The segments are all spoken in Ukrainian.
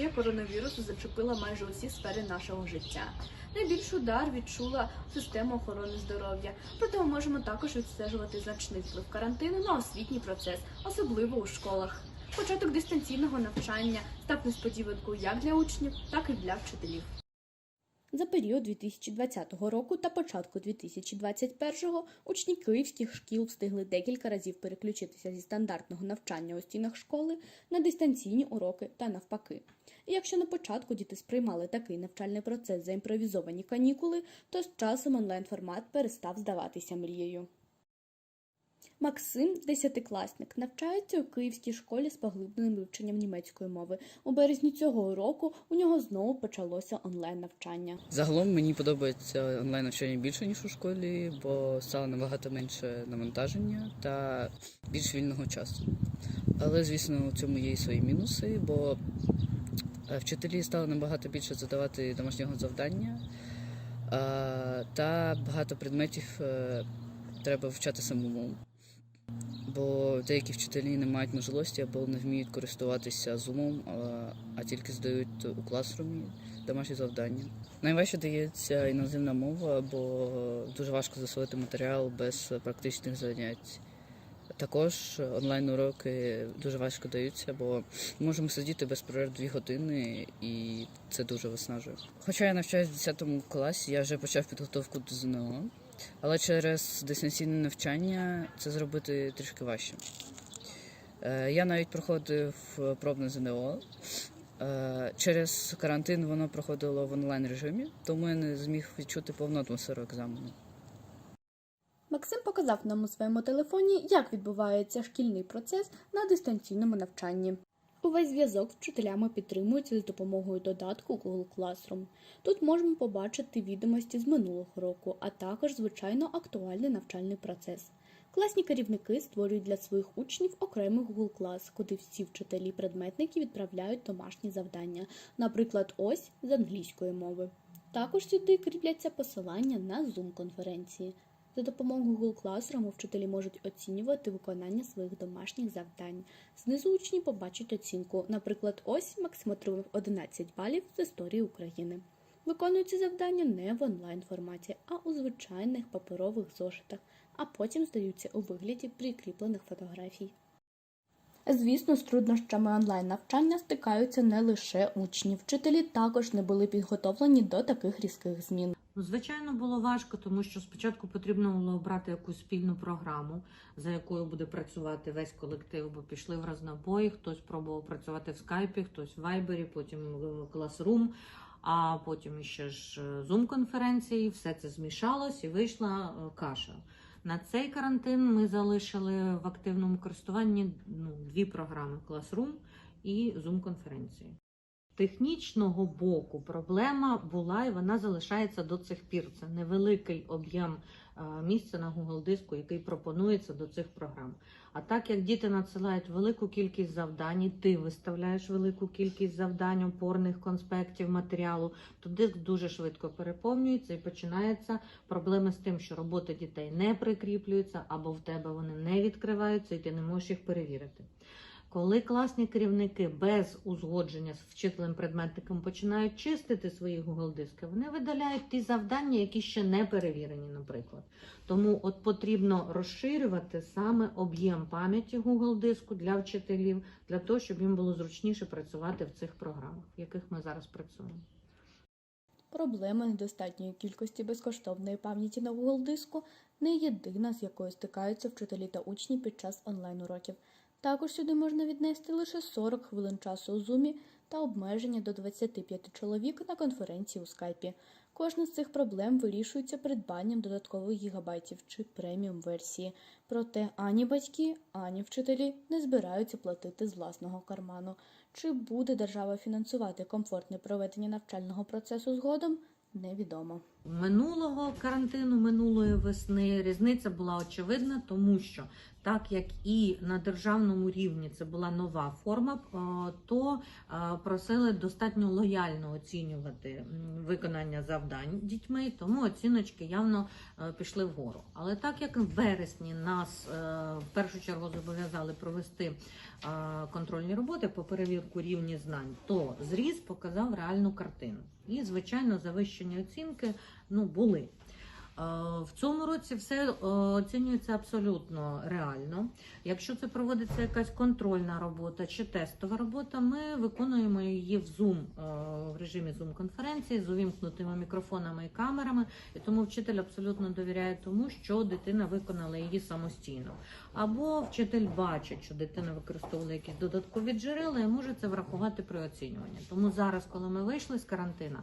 Пандемія коронавірусу зачепила майже усі сфери нашого життя. Найбільший удар відчула система охорони здоров'я. Проте ми можемо також відстежувати значний вплив карантину на освітній процес, особливо у школах. Початок дистанційного навчання став несподіванкою як для учнів, так і для вчителів. За період 2020 року та початку 2021 учні київських шкіл встигли декілька разів переключитися зі стандартного навчання у стінах школи на дистанційні уроки та навпаки. І якщо на початку діти сприймали такий навчальний процес за імпровізовані канікули, то з часом онлайн-формат перестав здаватися мрією. Максим, десятикласник, навчається у київській школі з поглибленим вивченням німецької мови. У березні цього року у нього знову почалося онлайн навчання. Загалом мені подобається онлайн навчання більше ніж у школі, бо стало набагато менше навантаження та більш вільного часу. Але звісно, у цьому є і свої мінуси, бо е, вчителі стали набагато більше задавати домашнього завдання, та багато предметів е, треба вчати самому. Бо деякі вчителі не мають можливості або не вміють користуватися зумом, а, тільки здають у класрумі домашні завдання. Найважче дається іноземна мова, бо дуже важко засвоїти матеріал без практичних занять. Також онлайн-уроки дуже важко даються, бо ми можемо сидіти без перерв дві години, і це дуже виснажує. Хоча я навчаюся в 10 класі, я вже почав підготовку до ЗНО, але через дистанційне навчання це зробити трішки важче. Е, Я навіть проходив пробне ЗНО. Е, Через карантин воно проходило в онлайн режимі, тому я не зміг відчути повну атмосферу екзамену. Максим показав нам у своєму телефоні, як відбувається шкільний процес на дистанційному навчанні. Увесь зв'язок з вчителями підтримується з допомогою додатку Google Classroom. Тут можемо побачити відомості з минулого року, а також, звичайно, актуальний навчальний процес. Класні керівники створюють для своїх учнів окремий Google Class, куди всі вчителі-предметники відправляють домашні завдання, наприклад, ось з англійської мови. Також сюди кріпляться посилання на Zoom-конференції. За допомогою Google Classroom вчителі можуть оцінювати виконання своїх домашніх завдань. Знизу учні побачать оцінку. Наприклад, ось Максим отримав 11 балів з історії України. Виконуються завдання не в онлайн форматі, а у звичайних паперових зошитах, а потім здаються у вигляді прикріплених фотографій. Звісно, з труднощами онлайн навчання стикаються не лише учні. Вчителі також не були підготовлені до таких різких змін. Ну, звичайно, було важко, тому що спочатку потрібно було обрати якусь спільну програму, за якою буде працювати весь колектив, бо пішли в рознобої, хтось пробував працювати в скайпі, хтось в вайбері, потім в Classroom, а потім ще ж е, Zoom-конференції. Все це змішалось і вийшла е, каша. На цей карантин ми залишили в активному користуванні ну, дві програми Classroom і Zoom-конференції технічного боку проблема була і вона залишається до цих пір. Це невеликий об'єм е, місця на Google диску, який пропонується до цих програм. А так як діти надсилають велику кількість завдань, і ти виставляєш велику кількість завдань, опорних конспектів, матеріалу, то диск дуже швидко переповнюється і починаються проблеми з тим, що роботи дітей не прикріплюються або в тебе вони не відкриваються, і ти не можеш їх перевірити. Коли класні керівники без узгодження з вчителем предметником починають чистити свої Google диски, вони видаляють ті завдання, які ще не перевірені, наприклад. Тому от потрібно розширювати саме об'єм пам'яті Google диску для вчителів, для того, щоб їм було зручніше працювати в цих програмах, в яких ми зараз працюємо. Проблема недостатньої кількості безкоштовної пам'яті на Google диску не єдина, з якою стикаються вчителі та учні під час онлайн-уроків. Також сюди можна віднести лише 40 хвилин часу у зумі та обмеження до 25 чоловік на конференції у скайпі. Кожна з цих проблем вирішується придбанням додаткових гігабайтів чи преміум версії. Проте ані батьки, ані вчителі не збираються платити з власного карману. Чи буде держава фінансувати комфортне проведення навчального процесу згодом, невідомо. Минулого карантину, минулої весни різниця була очевидна, тому що так як і на державному рівні це була нова форма, е, то е, просили достатньо лояльно оцінювати виконання завдань дітьми, тому оціночки явно е, пішли вгору. Але так як в вересні нас в першу чергу зобов'язали провести контрольні роботи по перевірку рівні знань, то зріз показав реальну картину. І, звичайно, завищені оцінки ну, були. Е, В цьому році все е, оцінюється абсолютно реально. Якщо це проводиться якась контрольна робота чи тестова робота, ми виконуємо її в Zoom, е, в режимі Zoom-конференції з увімкнутими мікрофонами і камерами, і тому вчитель абсолютно довіряє тому, що дитина виконала її самостійно. Або вчитель бачить, що дитина використовувала якісь додаткові джерела і може це врахувати при оцінюванні. Тому зараз, коли ми вийшли з карантину,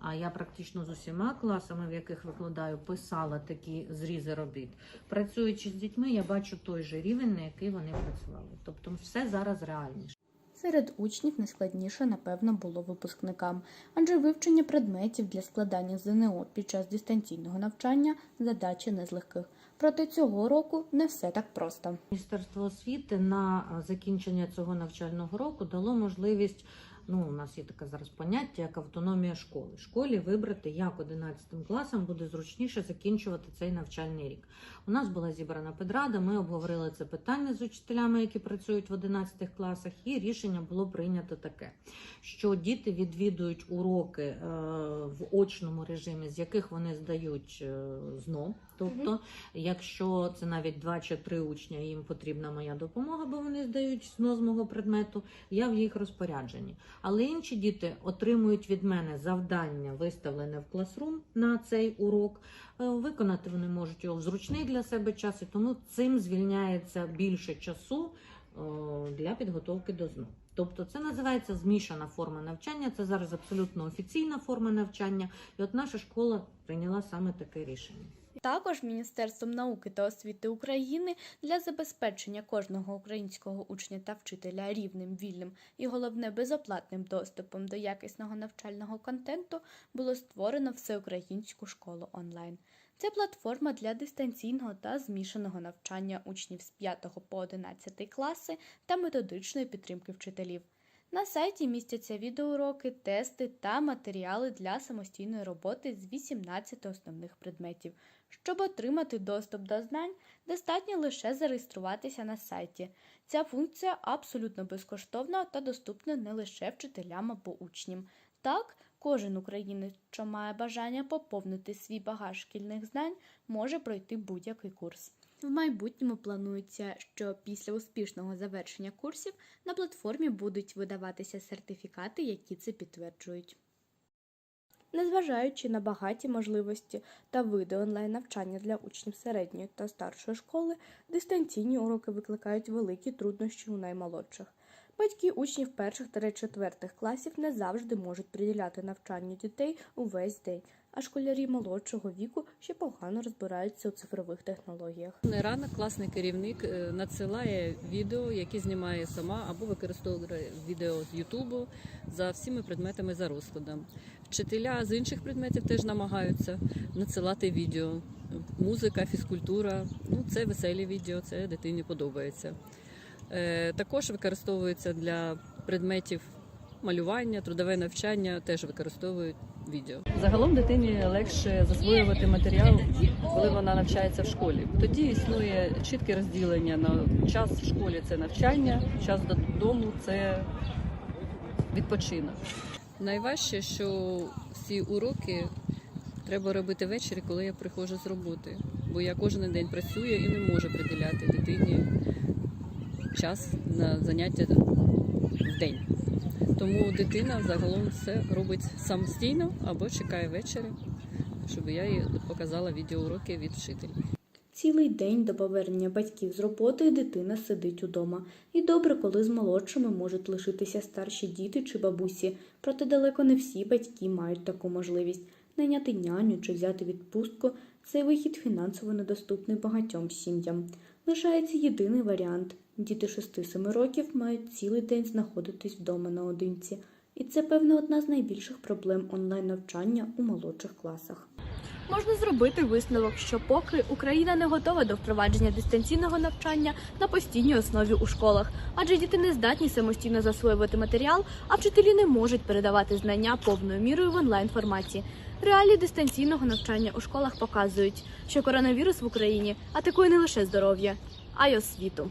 а я практично з усіма класами, в яких викладаю, писала такі зрізи робіт. Працюючи з дітьми, я бачу той же рівень, на який вони працювали. Тобто, все зараз реальніше. Серед учнів найскладніше, напевно, було випускникам, адже вивчення предметів для складання ЗНО під час дистанційного навчання задача не з легких. Проте цього року не все так просто. Міністерство освіти на закінчення цього навчального року дало можливість. Ну, у нас є таке зараз поняття, як автономія школи. Школі вибрати, як 11 класам буде зручніше закінчувати цей навчальний рік. У нас була зібрана педрада, ми обговорили це питання з учителями, які працюють в 11 класах, і рішення було прийнято таке, що діти відвідують уроки е, в очному режимі, з яких вони здають е, ЗНО. Тобто, якщо це навіть два чи три учня, їм потрібна моя допомога, бо вони здають ЗНО з мого предмету, я в їх розпорядженні. Але інші діти отримують від мене завдання, виставлене в класрум на цей урок. Е, Виконати вони можуть його в зручний для себе час, і тому цим звільняється більше часу е, для підготовки до ЗНО. Тобто це називається змішана форма навчання. Це зараз абсолютно офіційна форма навчання. І от наша школа прийняла саме таке рішення. Також Міністерством науки та освіти України для забезпечення кожного українського учня та вчителя рівним, вільним і головне безоплатним доступом до якісного навчального контенту було створено всеукраїнську школу онлайн. Це платформа для дистанційного та змішаного навчання учнів з 5 по 11 класи та методичної підтримки вчителів. На сайті містяться відеоуроки, тести та матеріали для самостійної роботи з 18 основних предметів. Щоб отримати доступ до знань, достатньо лише зареєструватися на сайті. Ця функція абсолютно безкоштовна та доступна не лише вчителям або учням. Так, кожен українець, що має бажання поповнити свій багаж шкільних знань, може пройти будь-який курс. В майбутньому планується, що після успішного завершення курсів на платформі будуть видаватися сертифікати, які це підтверджують. Незважаючи на багаті можливості та види онлайн-навчання для учнів середньої та старшої школи, дистанційні уроки викликають великі труднощі у наймолодших. Батьки учнів перших та четвертих класів не завжди можуть приділяти навчанню дітей увесь день, а школярі молодшого віку ще погано розбираються у цифрових технологіях. Не рано класний керівник е, надсилає відео, які знімає сама, або використовує відео з Ютубу за всіми предметами за розкладом. Вчителя з інших предметів теж намагаються надсилати відео. Музика, фізкультура ну це веселі відео, це дитині подобається. Е, також використовується для предметів малювання, трудове навчання, теж використовують відео. Загалом дитині легше засвоювати матеріал, коли вона навчається в школі. Тоді існує чітке розділення на час в школі це навчання, час додому це відпочинок. Найважче, що всі уроки треба робити ввечері, коли я приходжу з роботи, бо я кожен день працюю і не можу приділяти дитині час на заняття в день. Тому дитина загалом все робить самостійно або чекає ввечері, щоб я їй показала відеоуроки від вчителя. Цілий день до повернення батьків з роботи дитина сидить удома. І добре, коли з молодшими можуть лишитися старші діти чи бабусі, проте далеко не всі батьки мають таку можливість. Найняти няню чи взяти відпустку цей вихід фінансово недоступний багатьом сім'ям. Лишається єдиний варіант діти 6-7 років мають цілий день знаходитись вдома наодинці. І це, певно, одна з найбільших проблем онлайн навчання у молодших класах. Можна зробити висновок, що поки Україна не готова до впровадження дистанційного навчання на постійній основі у школах, адже діти не здатні самостійно засвоювати матеріал, а вчителі не можуть передавати знання повною мірою в онлайн форматі. Реалії дистанційного навчання у школах показують, що коронавірус в Україні атакує не лише здоров'я, а й освіту.